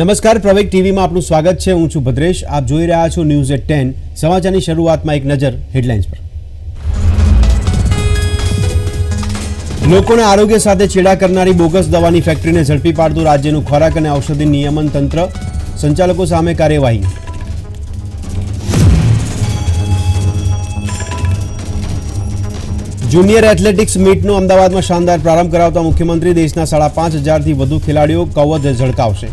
નમસ્કાર, પ્રવેગ ટીવીમાં આપનું સ્વાગત છે. હું છું ભદ્રેશ. આપ જોઈ રહ્યા છો ન્યૂઝ એટ ટેન. સમાચારની શરૂઆતમાં એક નજર હેડલાઇન્સ પર. લોકોના આરોગ્ય સાથે છેડા કરનારી બોગસ દવાની ફેક્ટરીને ઝડપી પાડતું રાજ્યનું ખોરાક અને ઔષધિ નિયમન તંત્ર સંચાલકો સામે કાર્યવાહી. જુનિયર એથ્લેટિક્સ મીટનો અમદાવાદમાં શાનદાર પ્રારંભ કરાવતા મુખ્યમંત્રી દેશના સાડા પાંચ હજારથી વધુ ખેલાડીઓ કવચ ઝળકાવશે.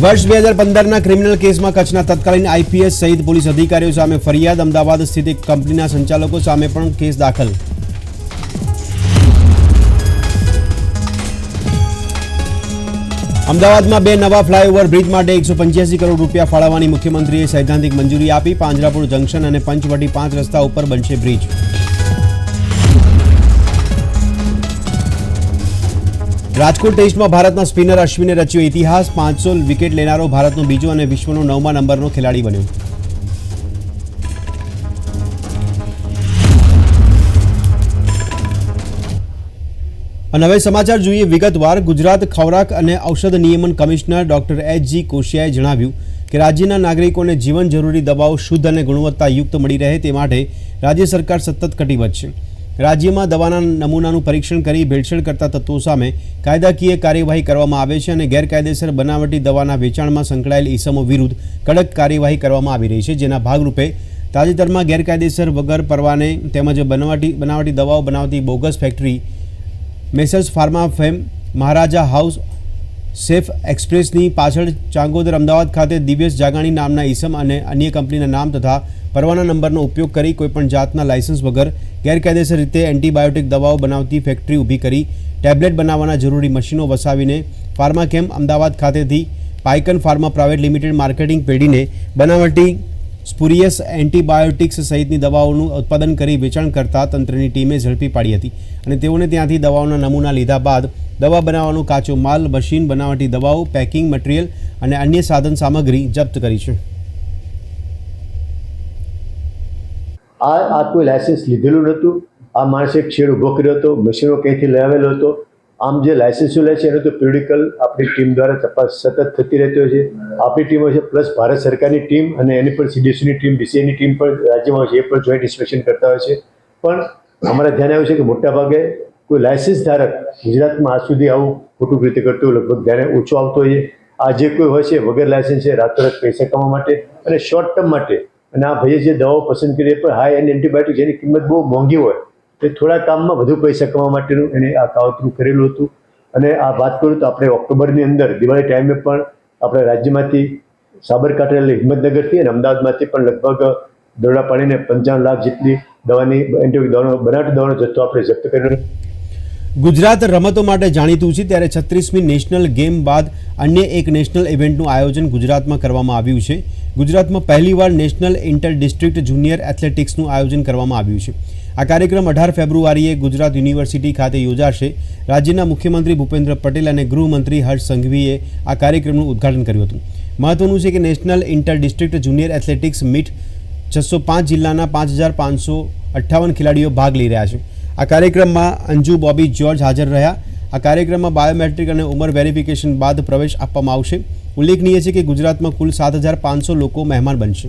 વર્ષ બે હજાર પંદરના ક્રિમિનલ કેસમાં કચ્છના તત્કાલીન આઈપીએસ સહિત પોલીસ અધિકારીઓ સામે ફરિયાદ, અમદાવાદ સ્થિત કંપનીના સંચાલકો સામે પણ કેસ દાખલ. અમદાવાદમાં બે નવા ફ્લાયઓવર બ્રિજ માટે એકસો પંચ્યાસી કરોડ રૂપિયા ફાળવવાની મુખ્યમંત્રીએ સૈદ્ધાંતિક મંજૂરી આપી. પાંજરાપુર જંકશન અને પંચવટી પાંચ રસ્તા ઉપર બનશે બ્રિજ. રાજકોટ ટેસ્ટમાં ભારતના સ્પિનર અશ્વિને રચ્યો ઇતિહાસ. પાંચસો વિકેટ લેનારો ભારતનો બીજો અને વિશ્વનો નવમા નંબરનો ખેલાડી બન્યો. અને હવે સમાચાર જોઈએ વિગતવાર. ગુજરાત ખોરાક અને ઔષધ નિયમન કમિશનર ડોક્ટર એચ જી કોશિયાએ જણાવ્યું કે રાજ્યના નાગરિકોને જીવન જરૂરી દવાઓ શુદ્ધ અને ગુણવત્તાયુક્ત મળી રહે તે માટે રાજ્ય સરકાર સતત કટિબદ્ધ છે. રાજ્યમાં દવાના નમૂનાનું પરીક્ષણ કરી ભેળસેળ કરતા તત્વો સામે કાયદાકીય કાર્યવાહી કરવામાં આવે છે અને ગેરકાયદેસર બનાવટી દવાના વેચાણમાં સંકળાયેલ ઇસમો વિરુદ્ધ કડક કાર્યવાહી કરવામાં આવી રહી છે. જેના ભાગરૂપે તાજેતરમાં ગેરકાયદેસર વગર પરવાને તેમજ બનાવટી બનાવટી દવાઓ બનાવતી bogus factory, Messrs pharma fame, Maharaja house safe એક્સપ્રેસની પાછળ ચાંગોદર અમદાવાદ ખાતે દિવ્યેશ જાગાણી નામના ઈસમ અને અન્ય કંપનીના નામ તથા પરવાના નંબરનો ઉપયોગ કરી કોઈપણ જાતના લાયસન્સ વગર ગેરકાયદેસર રીતે એન્ટીબાયોટિક દવાઓ બનાવતી ફેક્ટરી ઊભી કરી ટેબ્લેટ બનાવવાના જરૂરી મશીનો વસાવીને ફાર્માકેમ અમદાવાદ ખાતેથી પાયકન ફાર્મા પ્રાઇવેટ લિમિટેડ માર્કેટિંગ પેઢીને બનાવટી સ્પુરિયસ એન્ટીબાયોટિક્સ સહિતની દવાઓનું ઉત્પાદન કરી વેચાણ કરતા તંત્રની ટીમે ઝડપી પાડી હતી અને તેઓને ત્યાંથી દવાઓના નમૂના લીધા બાદ દવા બનાવવાનો કાચો માલ, મશીન બનાવટી દવાઓ, પેકિંગ મટીરિયલ અને અન્ય સાધન સામગ્રી જપ્ત કરી છે. આ આ કોઈ લાયસન્સ લીધેલું નહોતું. આ માણસે છેડ ઊભો કર્યો હતો, મશીનો ક્યાંયથી લાવેલો હતો? આમ જે લાયસન્સ લે છે, એનો તો પ્યુરિકલ આપણી ટીમ દ્વારા તપાસ સતત થતી રહેતી હોય છે. આપણી ટીમ હોય છે પ્લસ ભારત સરકારની ટીમ અને એની પણ સીડીએસની ટીમ ડીસીએની ટીમ પણ રાજ્યમાં હોય છે, એ પણ જોઈન્ટ ઇન્સ્પેક્શન કરતા હોય છે. પણ અમારા ધ્યાન આવ્યું છે કે મોટાભાગે કોઈ લાયસન્સ ધારક ગુજરાતમાં આજ સુધી આવું ખોટું રીતે કરતું લગભગ ધ્યાને ઓછો આવતો હોય આ જે કોઈ હોય છે, વગર લાયસન્સ છે, રાતોરાત પૈસા કમાવા માટે અને શોર્ટ ટર્મ માટે. અને આ ભાઈએ જે દવાઓ પસંદ કરી, એ પણ હાઈ એન્ડ એન્ટીબાયોટિક જેની કિંમત બહુ મોંઘી હોય. તે થોડા કામમાં વધુ પૈસા કમાવા માટેનું એને આ કાવતરું કરેલું હતું. અને આ વાત કરું તો આપણે ઓક્ટોબરની અંદર, દિવાળી ટાઈમે પણ આપણે રાજ્યમાંથી સાબરકાંઠા એટલે હિંમતનગરથી અને અમદાવાદમાંથી પણ લગભગ દોરડા પાડીને પંચાવન લાખ જેટલી દવાની એન્ટીબાયોટિક દવાનો, બનાવટી દવાનો જથ્થો આપણે જપ્ત કર્યો ગુજરાત રમતો માટે જાણીતું છે ત્યારે છત્રીસમી નેશનલ ગેમ બાદ અન્ય એક નેશનલ ઇવેન્ટનું આયોજન ગુજરાતમાં કરવામાં આવ્યું છે. ગુજરાતમાં પહેલીવાર નેશનલ ઇન્ટર ડિસ્ટ્રિક્ટ જુનિયર એથ્લેટિક્સનું આયોજન કરવામાં આવ્યું છે. આ કાર્યક્રમ અઢાર ફેબ્રુઆરીએ ગુજરાત યુનિવર્સિટી ખાતે યોજાશે. રાજ્યના મુખ્યમંત્રી ભૂપેન્દ્ર પટેલ અને ગૃહમંત્રી હર્ષ સંઘવીએ આ કાર્યક્રમનું ઉદ્ઘાટન કર્યું હતું. મહત્વનું છે કે national inter district junior athletics meet છસો પાંચ જિલ્લાના પાંચ હજાર પાંચસો અઠ્ઠાવન ખેલાડીઓ ભાગ લઈ રહ્યા છે. આ કાર્યક્રમમાં અંજુ, બોબી, જ્યોર્જ હાજર રહ્યા. આ કાર્યક્રમમાં બાયોમેટ્રિક અને ઉંમર વેરિફિકેશન બાદ પ્રવેશ આપવામાં આવશે. ઉલ્લેખનીય છે કે ગુજરાતમાં કુલ સાત હજાર પાંચસો લોકો મહેમાન બનશે.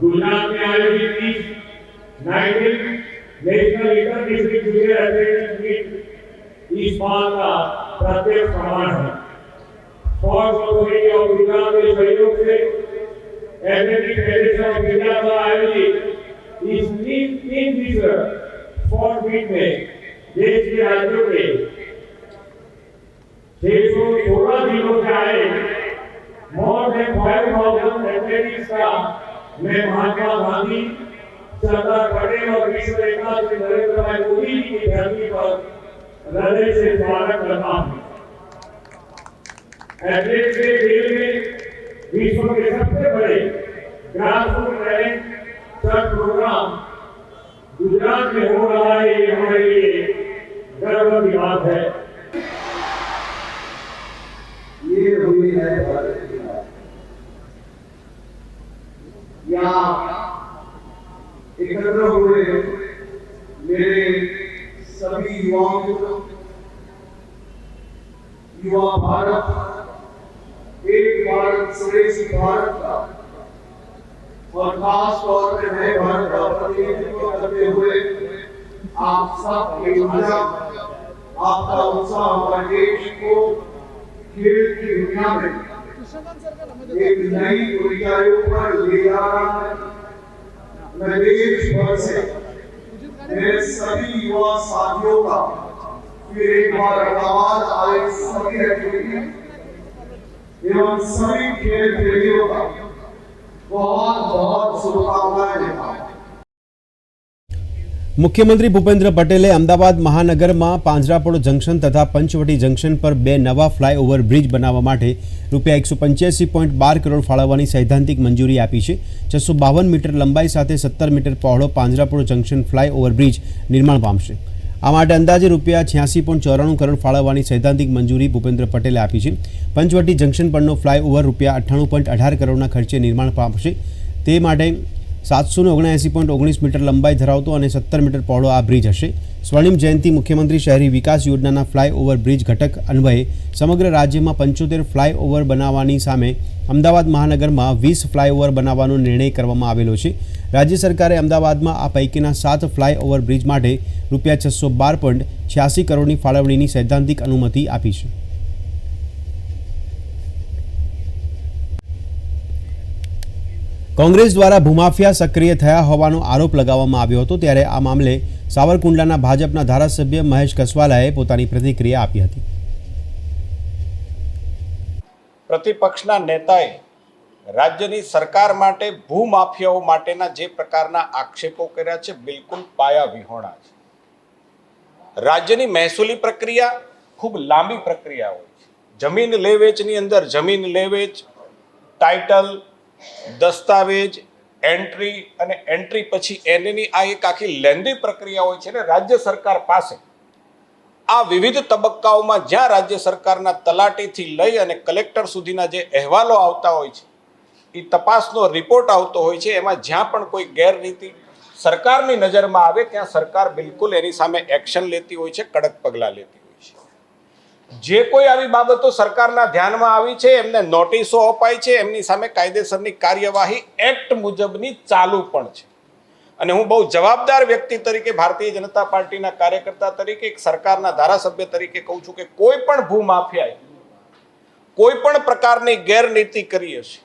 गुजरात में आयोजित इस nineteen national inter district junior athletics meet इस बात का प्रत्यक्ष प्रमाण है। स्पोर्ट्स अथॉरिटी ऑफ़ गुजरात के सहयोग से एथलेटिक फेडरेशन ऑफ़ इंडिया द्वारा आयोजित इस तीन तीन दिवसीय स्पोर्ट्स मीट में देश के राज्यों के छह सौ सोलह जिलों से आए more than five thousand athletics का मैं महात्मा गांधी, सरदार पटेल और विश्व नेता श्री नरेंद्र भाई मोदी की धरती पर हृदय से स्वागत करता हूँ। एथलेट के खेल में विश्व के सबसे बड़े grassroot talent search program Gujarat में हो रहा है, ये हमारे लिए गर्व की बात है। ये हुई है भारत की बात यहाँ एकत्र हुए मेरे सभी युवाओं मित्र युवा भारत, एक भारत श्रेष्ठ भारत का, और खास तौर पे नए भारत का प्रतिनिधित्व करते हुए आप सब की ऊर्जा आपका उत्साह हमारे देश को खेल की दुनिया में एक नई ऊंचाइयों पर ले जा रहा है मैं देश भर से मेरे सभी युवा साथियों का फिर एक बार आवाज़ आए सभी एक्टिविटी एवं सभी खेल प्रेमियों का बहुत बहुत शुभकामनाएँ देता हूँ। મુખ્યમંત્રી ભૂપેન્દ્ર પટેલે અમદાવાદ મહાનગરમાં પાંજરાપોળ જંકશન તથા પંચવટી જંકશન પર બે નવા ફ્લાયઓવર બ્રિજ બનાવવા માટે રૂપિયા એકસો પંચ્યાસી પોઈન્ટ બાર કરોડ ફાળવવાની સૈદ્ધાંતિક મંજૂરી આપી છે. છસો બાવન મીટર લંબાઈ સાથે સત્તર મીટર પહોળો પાંજરાપોળ જંકશન ફ્લાયઓવર બ્રિજ નિર્માણ પામશે. આ માટે અંદાજે રૂપિયા છ્યાસી પોઈન્ટ ચોરાણું કરોડ ફાળવવાની સૈદ્ધાંતિક મંજૂરી ભૂપેન્દ્ર પટેલે આપી છે. પંચવટી જંકશન પરનો ફ્લાયઓવર રૂપિયા અઠ્ઠાણું પોઈન્ટ અઢાર કરોડના ખર્ચે નિર્માણ પામશે. તે માટે સાતસો ને ઓગણએંસી પોઈન્ટ ઓગણીસ મીટર લંબાઈ ધરાવતો અને સત્તર મીટર પહોળો આ બ્રિજ હશે. સ્વર્ણિમ જયંતિ મુખ્યમંત્રી શહેરી વિકાસ યોજનાના ફ્લાયઓવર બ્રિજ ઘટક અન્વયે સમગ્ર રાજ્યમાં પંચોતેર ફ્લાયઓવર બનાવવાની સામે અમદાવાદ મહાનગરમાં વીસ ફ્લાયઓવર બનાવવાનો નિર્ણય કરવામાં આવેલો છે. રાજ્ય સરકારે અમદાવાદમાં આ પૈકીના સાત ફ્લાયઓવર બ્રિજ માટે રૂપિયા છસો બાર પોઈન્ટ છ્યાસી કરોડની ફાળવણીની સૈદ્ધાંતિક અનુમતિ આપી છે. કોંગ્રેસ દ્વારા ભૂમાફિયા સક્રિય થયા હોવાનો આરોપ લગાવવામાં આવ્યો હતો ત્યારે આ મામલે સાવરકુંડલાના ભાજપના ધારાસભ્ય મહેશ કસવાલાએ પોતાની પ્રતિક્રિયા આપી હતી. પ્રતિપક્ષના નેતાએ રાજ્યની સરકાર માટે ભૂમાફિયાઓ માટેના જે પ્રકારના આક્ષેપો કર્યા છે, બિલકુલ પાયા વિહોણા છે. રાજ્યની મહેસૂલી પ્રક્રિયા ખૂબ લાંબી પ્રક્રિયા હોય છે. જમીન લે વેચની અંદર જમીન લે વેચ ટાઇટલ દસ્તાવેજ, એન્ટ્રી અને એન્ટ્રી પછી એની આ એક આખી લેન્ધી પ્રક્રિયા હોય છે ને રાજ્ય સરકાર પાસે. આ વિવિધ તબક્કાઓમાં જ્યાં રાજ્ય સરકારના તલાટીથી લઈ અને કલેક્ટર સુધીના જે અહેવાલો આવતા હોય છે એ તપાસનો રિપોર્ટ આવતો હોય છે, એમાં જ્યાં પણ કોઈ ગેરરીતિ સરકારની નજરમાં આવે, ત્યાં સરકાર બિલકુલ એની સામે એક્શન લેતી હોય છે, કડક પગલાં લેતી જે કોઈ આવી બાબતો સરકારના ધ્યાનમાં આવી છે, એમને નોટિસો અપાય છે, એમની સામે કાયદેસરની કાર્યવાહી એક્ટ મુજબની ચાલુ પણ છે. અને હું બહુ જવાબદાર વ્યક્તિ તરીકે ભારતીય જનતા પાર્ટીના કાર્યકર્તા તરીકે, એક સરકારના ધારાસભ્ય તરીકે કહું છું કે કોઈ પણ ભૂમાફિયાએ કોઈ પણ પ્રકારની ગેરનીતિ કરી હશે,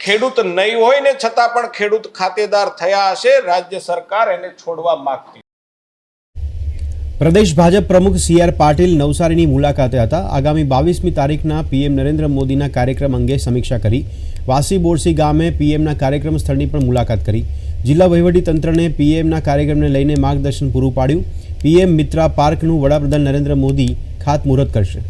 ખેડૂત નહીં હોય ને છતાં પણ ખેડૂત ખાતેદાર થયા હશે, રાજ્ય સરકાર એને છોડવા માંગતી પ્રદેશ ભાજપ પ્રમુખ સી આર પાટીલ નવસારીની મુલાકાતે હતા. આગામી બાવીસમી તારીખના પીએમ નરેન્દ્ર મોદીના કાર્યક્રમ અંગે સમીક્ષા કરી. વાસી બોરસી ગામે પીએમના કાર્યક્રમ સ્થળની પણ મુલાકાત કરી. જિલ્લા વહીવટીતંત્રને પીએમના કાર્યક્રમને લઈને માર્ગદર્શન પૂરું પાડ્યું. પીએમ મિત્રા પાર્કનું વડાપ્રધાન નરેન્દ્ર મોદી ખાતમુહૂર્ત કરશે.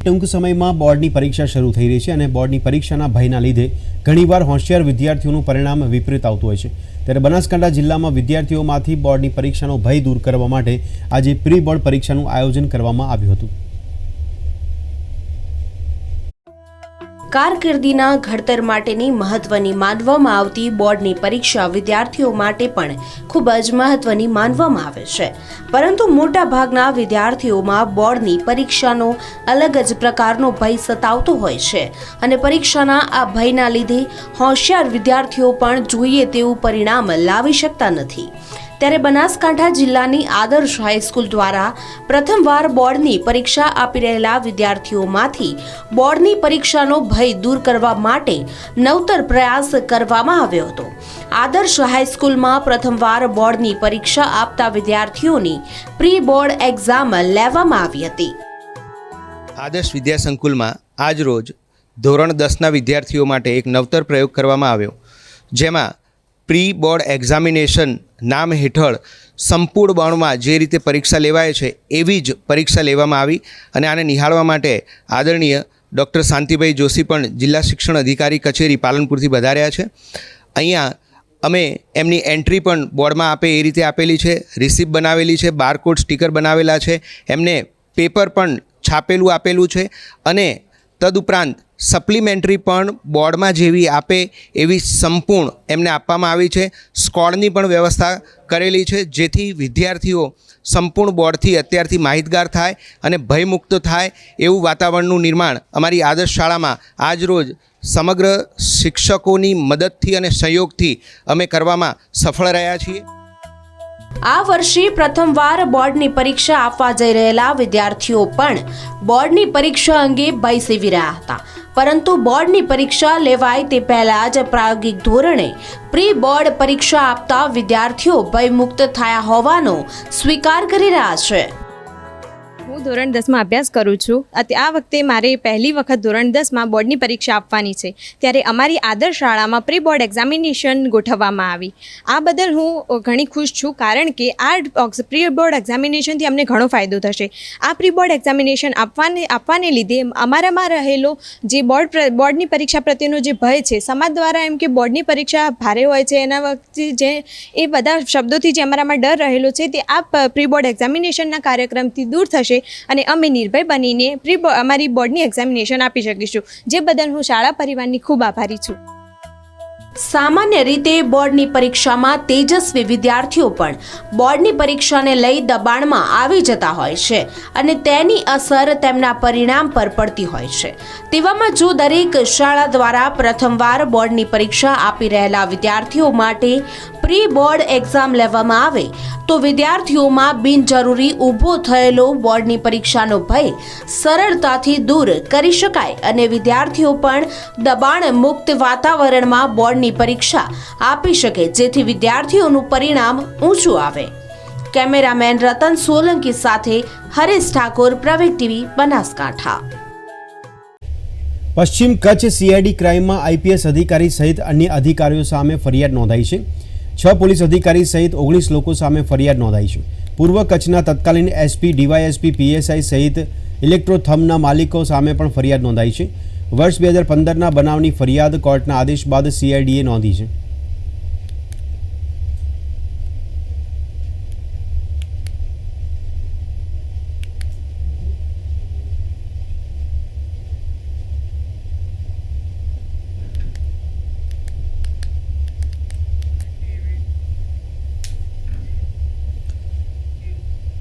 ટૂંક સમયમાં બોર્ડની પરીક્ષા શરૂ થઈ રહી છે અને બોર્ડની પરીક્ષાના ભયના લીધે ઘણીવાર હોશિયાર વિદ્યાર્થીઓનું પરિણામ વિપરીત આવતું હોય છે. ત્યારે બનાસકાંઠા જિલ્લામાં વિદ્યાર્થીઓમાંથી બોર્ડની પરીક્ષાનો ભય દૂર કરવા માટે આજે પ્રી બોર્ડ પરીક્ષાનું આયોજન કરવામાં આવ્યું હતું. કારકિર્દીના ઘડતર માટેની મહત્વની માનવામાં આવતી બોર્ડની પરીક્ષા વિદ્યાર્થીઓ માટે પણ ખૂબ જ મહત્વની માનવામાં આવે છે. પરંતુ મોટા ભાગના વિદ્યાર્થીઓમાં બોર્ડની પરીક્ષાનો અલગ જ પ્રકારનો ભય સતાવતો હોય છે અને પરીક્ષાના આ ભયના લીધે હોશિયાર વિદ્યાર્થીઓ પણ જોઈએ તેવું પરિણામ લાવી શકતા નથી. ત્યારે બનાસકાંઠા જિલ્લાની આદર્શ હાઈસ્કૂલ દ્વારા પ્રથમવાર બોર્ડની પરીક્ષા આપી રહેલા વિદ્યાર્થીઓમાંથી બોર્ડની પરીક્ષાનો ભય દૂર કરવા માટે નવતર પ્રયાસ કરવામાં આવ્યો હતો. આદર્શ હાઈસ્કૂલમાં પ્રથમવાર બોર્ડની પરીક્ષા આપતા વિદ્યાર્થીઓની પ્રી બોર્ડ એક્ઝામ લેવામાં આવી હતી. આદર્શ વિદ્યા સંકુલમાં આજરોજ ધોરણ દસના વિદ્યાર્થીઓ માટે એક નવતર પ્રયોગ કરવામાં આવ્યો, જેમાં પ્રી બોર્ડ એક્ઝામિનેશન નામ હેઠળ સંપૂર્ણ બોર્ડમાં જે રીતે પરીક્ષા લેવાય છે, એવી જ પરીક્ષા લેવામાં આવી અને આને નિહાળવા માટે આદરણીય ડૉક્ટર શાંતિભાઈ જોશી પણ જિલ્લા શિક્ષણ અધિકારી કચેરી પાલનપુરથી વધાર્યા છે. અહીંયા અમે એમની એન્ટ્રી પણ બોર્ડમાં આપે એ રીતે આપેલી છે રિસિપ્ટ બનાવેલી છે, બારકોડ સ્ટીકર બનાવેલા છે, એમને પેપર પણ છાપેલું આપેલું છે અને તદુપરાંત સપ્લિમેન્ટરી પણ બોર્ડમાં જેવી આપે એવી સંપૂર્ણ એમને આપવામાં આવી છે. સ્કોડની પણ વ્યવસ્થા કરેલી છે, જેથી વિદ્યાર્થીઓ સંપૂર્ણ બોર્ડથી અત્યારથી માહિતગાર થાય અને ભયમુક્ત થાય એવું વાતાવરણનું નિર્માણ અમારી આદર્શ શાળામાં આજરોજ સમગ્ર શિક્ષકોની મદદથી અને સહયોગથી અમે કરવામાં સફળ રહ્યા છીએ. આ વર્ષે પ્રથમવાર બોર્ડની પરીક્ષા આપવા જઈ રહેલા વિદ્યાર્થીઓ પણ બોર્ડની પરીક્ષા અંગે ભય સેવી રહ્યા હતા. પરંતુ બોર્ડની પરીક્ષા લેવાય તે પહેલા જ પ્રાયોગિક ધોરણે પ્રી બોર્ડ પરીક્ષા આપતા વિદ્યાર્થીઓ ભયમુક્ત થયા હોવાનો સ્વીકાર કરી રહ્યા છે. હું ધોરણ દસમાં અભ્યાસ કરું છું. અત્યારે આ વખતે મારે પહેલી વખત ધોરણ દસમાં બોર્ડની પરીક્ષા આપવાની છે. ત્યારે અમારી આદર્શ શાળામાં પ્રી બોર્ડ એક્ઝામિનેશન ગોઠવવામાં આવી. આ બદલ હું ઘણી ખુશ છું કારણ કે આ પ્રી બોર્ડ એક્ઝામિનેશનથી અમને ઘણો ફાયદો થશે. આ પ્રી બોર્ડ એક્ઝામિનેશન આપવાને આપવાને લીધે અમારામાં રહેલો જે બોર્ડ બોર્ડની પરીક્ષા પ્રત્યેનો જે ભય છે, સમાજ દ્વારા એમ કે બોર્ડની પરીક્ષા ભારે હોય છે, એના વખતે જે, એ બધા શબ્દોથી જે અમારામાં ડર રહેલો છે, તે આ પ્રી બોર્ડ એક્ઝામિનેશનના કાર્યક્રમથી દૂર થશે. અને અમે નિર્ભય બનીને પ્રી અમારી બોર્ડની એક્ઝામિનેશન આપી શકીશું. જે બદલ હું શાળા પરિવારની ખૂબ આભારી છું. સામાન્ય રીતે બોર્ડની પરીક્ષામાં તેજસ્વી વિદ્યાર્થીઓ પણ બોર્ડની પરીક્ષાને લઈ દબાણમાં આવી જતા હોય છે અને તેની અસર તેમના પરિણામ પર પડતી હોય છે. તેવામાં જો દરેક શાળા દ્વારા પ્રથમવાર બોર્ડની પરીક્ષા આપી રહેલા વિદ્યાર્થીઓ માટે પ્રી બોર્ડ એક્ઝામ લેવામાં આવે તો વિદ્યાર્થીઓમાં બિનજરૂરી ઊભો થયેલો બોર્ડની પરીક્ષાનો ભય સરળતાથી દૂર કરી શકાય અને વિદ્યાર્થીઓ પણ દબાણ મુક્ત વાતાવરણમાં બોર્ડની પરીક્ષા આપી શકે, જેથી વિદ્યાર્થીઓનું પરિણામ ઊંચું આવે. કેમેરામેન રતન સોલંકી સાથે હરેશ ઠાકોર પ્રવેગ ટીવી, બનાસકાંઠા. પશ્ચિમ કચ્છ સીઆઈડી ક્રાઇમમાં આઈપીએસ અધિકારી સહિત અન્ય અધિકારીઓ સામે ફરિયાદ નોંધાઈ છે. છ પોલીસ અધિકારી સહિત ઓગણીસ લોકો સામે ફરિયાદ નોંધાઈ છે. પૂર્વ કચ્છના તત્કાલીન એસપી, ડીવાયએસપી, પીએસઆઈ સહિત ઇલેક્ટ્રોથમના માલિકો સામે પણ ફરિયાદ નોંધાઈ છે. વર્ષ બે હજાર પંદરના બનાવની ફરિયાદ કોર્ટના આદેશ બાદ સીઆઈડીએ નોંધી છે.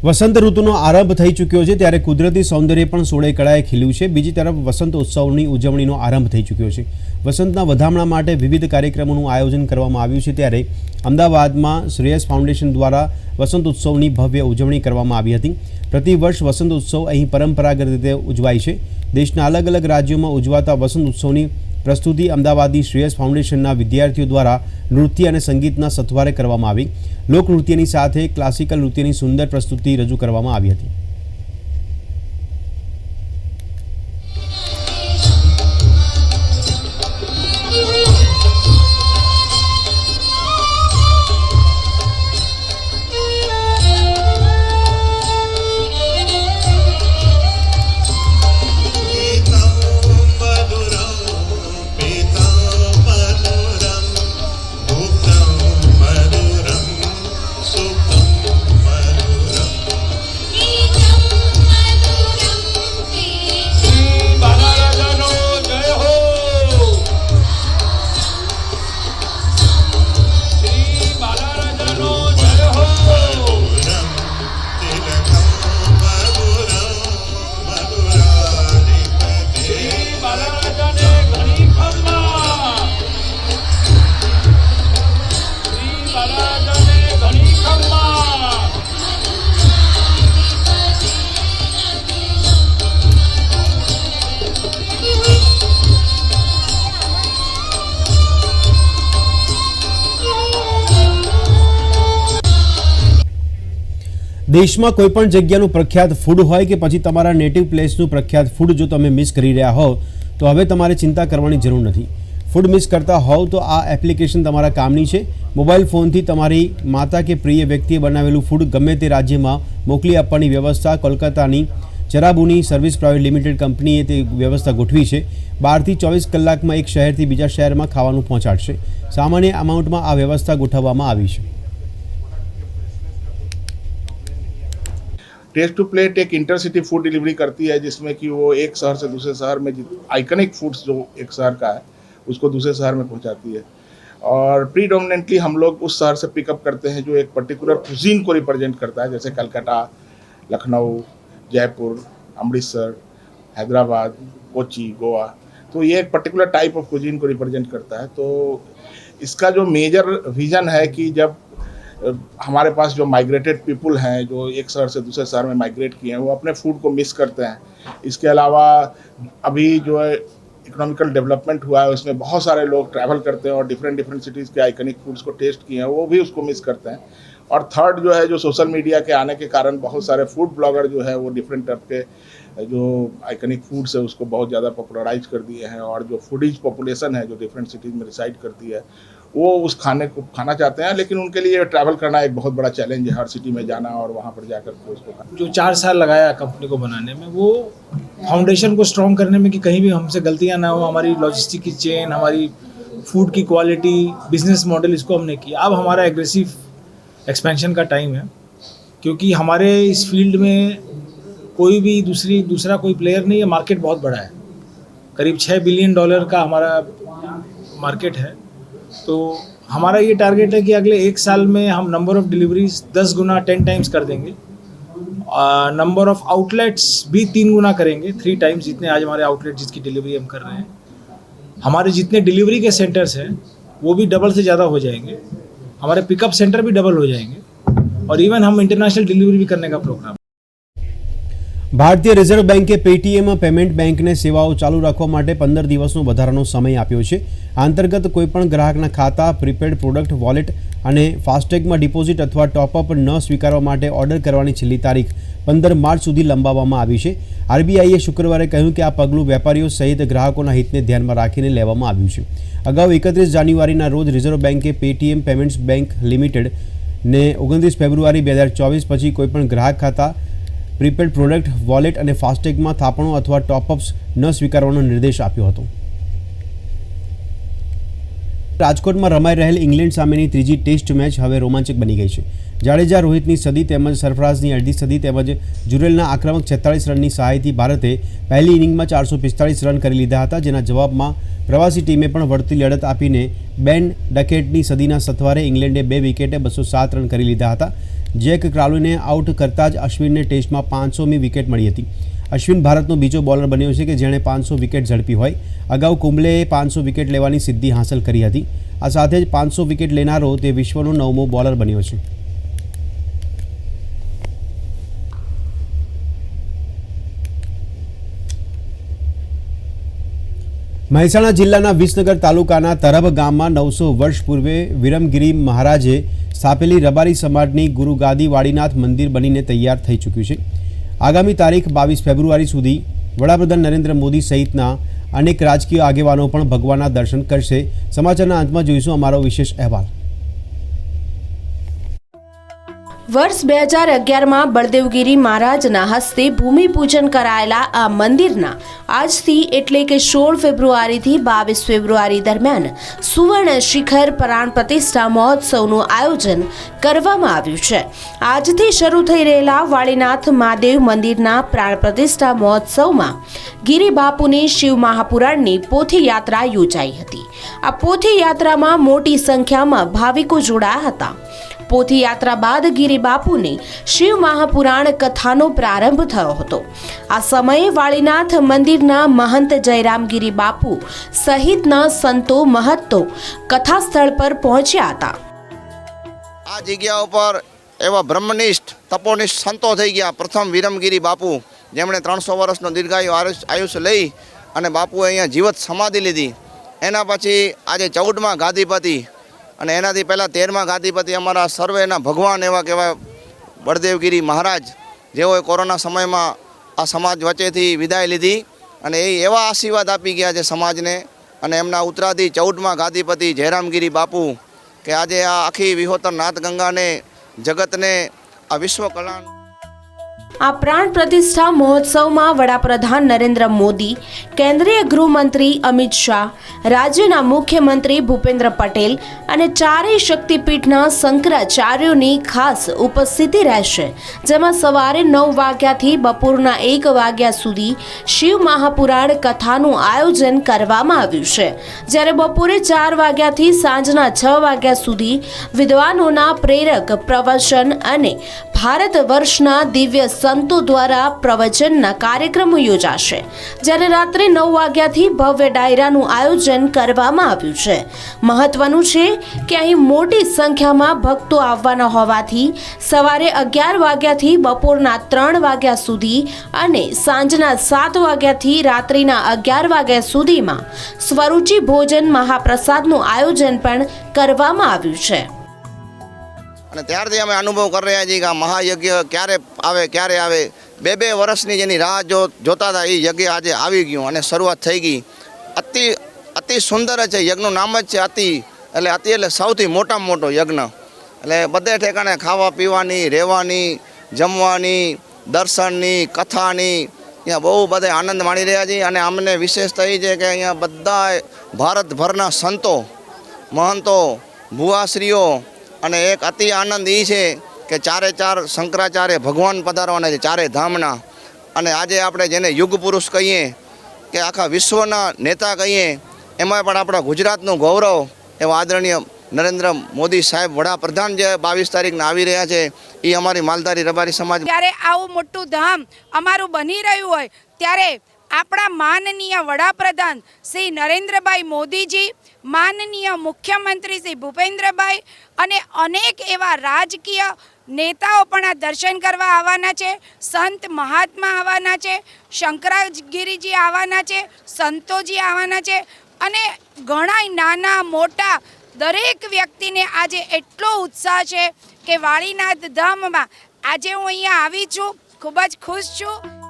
વસંત ઋતુનો આરંભ થઈ ચૂક્યો છે ત્યારે કુદરતી સૌંદર્ય પણ સોળે કળાએ ખીલ્યું છે. બીજી તરફ વસંત ઉત્સવની ઉજવણીનો આરંભ થઈ ચૂક્યો છે. વસંતના વધામણા માટે વિવિધ કાર્યક્રમોનું આયોજન કરવામાં આવ્યું છે ત્યારે અમદાવાદમાં શ્રેયસ ફાઉન્ડેશન દ્વારા વસંત ઉત્સવની ભવ્ય ઉજવણી કરવામાં આવી હતી. પ્રતિવર્ષ વસંત ઉત્સવ અહીં પરંપરાગત રીતે ઉજવાય છે. દેશના અલગ અલગ રાજ્યોમાં ઉજવાતા વસંત ઉત્સવની પ્રસ્તુતિ અમદાવાદી શ્રેયસ ફાઉન્ડેશનના વિદ્યાર્થીઓ દ્વારા નૃત્ય અને સંગીતના સથવારે કરવામાં આવી. લોકનૃત્યની સાથે ક્લાસિકલ નૃત્યની સુંદર પ્રસ્તુતિ રજૂ કરવામાં આવી હતી. દેશમાં કોઈ પણ જગ્યાનું પ્રખ્યાત ફૂડ હોય કે પછી તમારા નેટિવ પ્લેસનું પ્રખ્યાત ફૂડ જો તમે મિસ કરી રહ્યા હોવ, તો હવે તમારે ચિંતા કરવાની જરૂર નથી. ફૂડ મિસ કરતા હોવ તો આ એપ્લિકેશન તમારા કામની છે. મોબાઈલ ફોનથી તમારી માતા કે પ્રિય વ્યક્તિએ બનાવેલું ફૂડ ગમે તે રાજ્યમાં મોકલી આપવાની વ્યવસ્થા કોલકાતાની જરાબુની સર્વિસ પ્રાઇવેટ લિમિટેડ કંપનીએ તે વ્યવસ્થા ગોઠવી છે. બારથી ચોવીસ કલાકમાં એક શહેરથી બીજા શહેરમાં ખાવાનું પહોંચાડશે. સામાન્ય અમાઉન્ટમાં આ વ્યવસ્થા ગોઠવવામાં આવી છે. टेस्ट टू प्लेट एक इंटरसिटी फ़ूड डिलीवरी करती है, जिसमें कि वो एक शहर से दूसरे शहर में आइकनिक फूड्स जो एक शहर का है, उसको दूसरे शहर में पहुंचाती है। और प्रीडोमिनेंटली हम लोग उस शहर से पिकअप करते हैं जो एक पर्टिकुलर कुजीन को रिप्रेजेंट करता है, जैसे कलकत्ता, लखनऊ, जयपुर, अमृतसर, हैदराबाद, कोची, गोवा। तो ये एक पर्टिकुलर टाइप ऑफ़ कुजीन को रिप्रेजेंट करता है। तो इसका जो मेजर विजन है कि जब हमारे पास जो माइग्रेटेड पीपल हैं, जो एक शहर से दूसरे शहर में माइग्रेट किए हैं, वो अपने फ़ूड को मिस करते हैं। इसके अलावा अभी जो है इकोनॉमिकल डेवलपमेंट हुआ है, उसमें बहुत सारे लोग ट्रैवल करते हैं और डिफरेंट डिफरेंट सिटीज़ के आइकनिक फूड्स को टेस्ट किए हैं, वो भी उसको मिस करते हैं। और थर्ड जो है, जो सोशल मीडिया के आने के कारण बहुत सारे फ़ूड ब्लॉगर जो है, वो डिफरेंट टाइप के, जो आइकनिक फूड्स है, उसको बहुत ज़्यादा पॉपुलराइज कर दिए हैं और जो फूडीज पॉपुलेशन है, जो डिफरेंट सिटीज़ में रिसाइड करती है वो उस खाने को खाना चाहते हैं, लेकिन उनके लिए ट्रैवल करना एक बहुत बड़ा चैलेंज है, हर सिटी में जाना और वहाँ पर जाकर के उसको खाना। जो चार साल लगाया कंपनी को बनाने में, वो फाउंडेशन को स्ट्रॉन्ग करने में कि कहीं भी हमसे गलतियाँ ना हो, हमारी लॉजिस्टिक की चेन हमारी फ़ूड की क्वालिटी बिज़नेस मॉडल इसको हमने किया। अब हमारा एग्रेसिव एक्सपेंशन का टाइम है, क्योंकि हमारे इस फ़ील्ड में कोई भी दूसरी, दूसरा कोई प्लेयर नहीं है मार्केट बहुत बड़ा है। करीब छः बिलियन डॉलर का हमारा मार्केट है। तो हमारा ये टारगेट है कि अगले एक साल में हम नंबर ऑफ़ डिलीवरीज दस गुना टेन टाइम्स कर देंगे। नंबर ऑफ़ आउटलेट्स भी तीन गुना करेंगे थ्री टाइम्स जितने आज हमारे आउटलेट जिसकी डिलीवरी हम कर रहे हैं। हमारे जितने डिलीवरी के सेंटर्स हैं, वो भी डबल से ज़्यादा हो जाएँगे। हमारे पिकअप सेंटर भी डबल हो जाएँगे। और इवन हम इंटरनेशनल डिलीवरी भी करने का प्रोग्राम ભારતીય રિઝર્વ બેન્કે પેટીએમ પેમેન્ટ બેંકને સેવાઓ ચાલુ રાખવા માટે પંદર દિવસનો વધારાનો સમય આપ્યો છે. આ અંતર્ગત કોઈપણ ગ્રાહકના ખાતા, પ્રીપેડ પ્રોડક્ટ, વોલેટ અને ફાસ્ટેગમાં ડિપોઝિટ અથવા ટોપઅપ ન સ્વીકારવા માટે ઓર્ડર કરવાની છેલ્લી તારીખ પંદર માર્ચ સુધી લંબાવવામાં આવી છે. આરબીઆઈએ શુક્રવારે કહ્યું કે આ પગલું વેપારીઓ સહિત ગ્રાહકોના હિતને ધ્યાનમાં રાખીને લેવામાં આવ્યું છે. અગાઉ એકત્રીસ જાન્યુઆરીના રોજ રિઝર્વ બેન્કે પેટીએમ પેમેન્ટ્સ બેંક લિમિટેડ ને ઓગણત્રીસ ફેબ્રુઆરી બે હજાર ચોવીસ પછી કોઈપણ ગ્રાહક ખાતા પ્રીપેડ પ્રોડક્ટ વોલેટ અને ફાસ્ટેગમાં થાપણો અથવા ટોપઅપ્સ ન સ્વીકારવાનો નિર્દેશ આપ્યો હતો. રાજકોટમાં રમાઈ રહેલ ઇંગ્લેન્ડ સામેની ત્રીજી ટેસ્ટ મેચ હવે રોમાંચક બની ગઈ છે. જાડેજા રોહિતની સદી તેમજ સરફરાઝની અડધી સદી તેમજ જુરેલના આક્રમક છેતાળીસ રનની સહાયથી ભારતે પહેલી ઇનિંગમાં ચારસો પિસ્તાળીસ રન કરી લીધા હતા, જેના જવાબમાં પ્રવાસી ટીમે પણ વળતી લડત આપીને બેન ડકેટની સદીના સથવારે ઇંગ્લેન્ડે બે વિકેટે બસો સાત રન કરી લીધા હતા. જેક ક્રાલુને આઉટ કરતાં જ અશ્વિનને ટેસ્ટમાં પાંચસોમી વિકેટ મળી હતી. અશ્વિન ભારતનો બીજો બોલર બન્યો છે કે જેણે પાંચસો વિકેટ ઝડપી હોય. અગાઉ કુંબલેએ પાંચસો વિકેટ લેવાની સિદ્ધિ હાંસલ કરી હતી. આ સાથે જ પાંચસો વિકેટ લેનારો તે વિશ્વનો નવમો બોલર બન્યો છે. મહેસાણા જિલ્લાના વિસનગર તાલુકાના તરભ ગામમાં નવસો વર્ષ પૂર્વે વિરમગીરી મહારાજે સ્થાપેલી રબારી સમાજની ગુરુ ગાદી વાડીનાથ મંદિર બનીને તૈયાર થઈ ચૂક્યું છે. આગામી તારીખ બાવીસ ફેબ્રુઆરી સુધી વડાપ્રધાન નરેન્દ્ર મોદી સહિતના અનેક રાજકીય આગેવાનો પણ ભગવાનના દર્શન કરશે. સમાચારના અંતમાં જોઈશું અમારો વિશેષ અહેવાલ. વર્ષ બે હજાર અગિયારમાં બળદેવગીરી મહારાજના હસ્તે ભૂમિપૂજન કરાયેલા આ મંદિરના આજથી એટલે કે સોળ ફેબ્રુઆરીથી બાવીસ ફેબ્રુઆરી દરમિયાન સુવર્ણ શિખર પ્રાણ પ્રતિષ્ઠા મહોત્સવનું આયોજન કરવામાં આવ્યું છે. આજથી શરૂ થઈ રહેલા વાળીનાથ મહાદેવ મંદિરના પ્રાણ પ્રતિષ્ઠા મહોત્સવમાં ગિરી બાપુની શિવ મહાપુરાણની પોથી યાત્રા યોજાઈ હતી. આ પોથી યાત્રામાં મોટી સંખ્યામાં ભાવિકો જોડાયા હતા. પોથી યાત્રા બાદ ગિરી બાપુની શિવ મહાપુરાણ કથાનો પ્રારંભ થયો હતો. આ સમયે વાળીનાથ મંદિરના મહંત જયરામગીરી બાપુ સહિતના સંતો મહંતો કથા સ્થળ પર પહોંચ્યા હતા. આ જગ્યા ઉપર એવા બ્રહ્મનિષ્ઠ, તપોનિષ્ઠ સંતો થઈ ગયા. પ્રથમ વિરમગીરી બાપુ જેમણે ત્રણસો વર્ષનો દીર્ઘાયુ આયુષ્ય લઈ અને બાપુએ અહીંયા જીવત સમાધિ લીધી. એના પછી આજે ચૌદમાં ગાદીપતિ અને એનાથી પહેલાં તેરમાં ગાદીપતિ અમારા સર્વેના ભગવાન એવા કહેવાય બળદેવગીરી મહારાજ, જેઓએ કોરોના સમયમાં આ સમાજ વચ્ચેથી વિદાય લીધી અને એ એવા આશીર્વાદ આપી ગયા છે સમાજને અને એમના ઉત્તરાધી ચૌદમાં ગાદીપતિ જયરામગીરી બાપુ કે આજે આ આખી વિહોતર નાથ ગંગાને જગતને, આ વિશ્વ કલા આ પ્રાણ પ્રતિષ્ઠા મહોત્સવમાં વડાપ્રધાન નરેન્દ્ર મોદી, કેન્દ્રીય ગૃહમંત્રી અમિત શાહ, રાજ્યના મુખ્યમંત્રી ભૂપેન્દ્ર પટેલ અને ચારેય શક્તિપીઠના શંકરાચાર્યોની ખાસ ઉપસ્થિતિ રહેશે, જેમાં સવારે નવ વાગ્યાથી બપોરના એક વાગ્યા સુધી શિવ મહાપુરાણ કથાનું આયોજન કરવામાં આવ્યું છે. જ્યારે બપોરે ચાર વાગ્યાથી સાંજના છ વાગ્યા સુધી વિદ્વાનોના પ્રેરક પ્રવચન અને ભારત વર્ષના દિવ્ય સંતો દ્વારા પ્રવચનના કાર્યક્રમો યોજાશે, જ્યારે રાત્રે નવ વાગ્યાથી ભવ્ય ડાયરાનું આયોજન કરવામાં આવ્યું છે. મહત્વનું છે કે અહીં મોટી સંખ્યામાં ભક્તો આવવાના હોવાથી સવારે અગિયાર વાગ્યાથી બપોરના ત્રણ વાગ્યા સુધી અને સાંજના સાત વાગ્યાથી રાત્રિના અગિયાર વાગ્યા સુધીમાં સ્વરૂચિ ભોજન મહાપ્રસાદનું આયોજન પણ કરવામાં આવ્યું છે. અને ત્યારથી અમે અનુભવ કરી રહ્યા છીએ કે આ મહાયજ્ઞ ક્યારે આવે ક્યારે આવે. બે બે વર્ષની જેની રાહ જો જોતા હતા એ યજ્ઞ આજે આવી ગયું અને શરૂઆત થઈ ગઈ. અતિ અતિ સુંદર છે. યજ્ઞનું નામ જ છે અતિ, એટલે અતિ એટલે સૌથી મોટામાં મોટો યજ્ઞ. એટલે બધે ઠેકાણે ખાવા પીવાની, રહેવાની, જમવાની, દર્શનની, કથાની, અહીંયા બહુ બધે આનંદ માણી રહ્યા છીએ. અને અમને વિશેષતા એ છે કે અહીંયા બધા ભારતભરના સંતો, મહંતો, ભુવાશ્રીઓ અને એક અતિ આનંદ એ છે કે ચારે ચાર શંકરાચાર્ય ભગવાન પધારવાના છે ચારે ધામના. અને આજે આપણે જેને યુગ પુરુષ કહીએ કે આખા વિશ્વના નેતા કહીએ એમાં પણ આપણા ગુજરાતનું ગૌરવ એવા આદરણીય નરેન્દ્ર મોદી સાહેબ વડાપ્રધાન જે બાવીસ તારીખના આવી રહ્યા છે એ અમારી માલધારી રબારી સમાજ ત્યારે આવું મોટું ધામ અમારું બની રહ્યું હોય, ત્યારે આપણા માનનીય વડાપ્રધાન શ્રી નરેન્દ્રભાઈ મોદીજી, માનનીય મુખ્યમંત્રી શ્રી ભૂપેન્દ્રભાઈ અને અનેક એવા રાજકીય નેતાઓ પણ આ દર્શન કરવા આવવાના છે, સંત મહાત્મા આવવાના છે, શંકરાગીરીજી આવવાના છે, સંતોજી આવવાના છે અને ઘણા નાના મોટા દરેક વ્યક્તિને આજે એટલો ઉત્સાહ છે કે વાળીનાથ ધામમાં આજે હું અહીંયા આવી છું, ખૂબ જ ખુશ છું.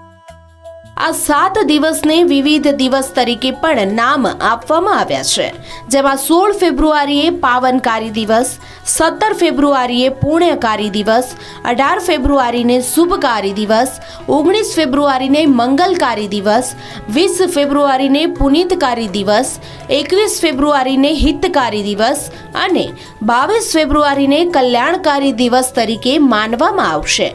આ સાત દિવસને વિવિધ દિવસ તરીકે પણ નામ આપવામાં આવ્યા છે. જેમાં સોળ ફેબ્રુઆરીએ પાવનકારી દિવસ, સત્તર ફેબ્રુઆરીએ પુણ્યકારી દિવસ, અઢાર ફેબ્રુઆરીને શુભકારી દિવસ, ઓગણીસ ફેબ્રુઆરીને મંગલકારી દિવસ, વીસ ફેબ્રુઆરીને પુનિતકારી દિવસ, એકવીસ ફેબ્રુઆરીને હિતકારી દિવસ અને બાવીસ ફેબ્રુઆરીને કલ્યાણકારી દિવસ તરીકે માનવામાં આવશે.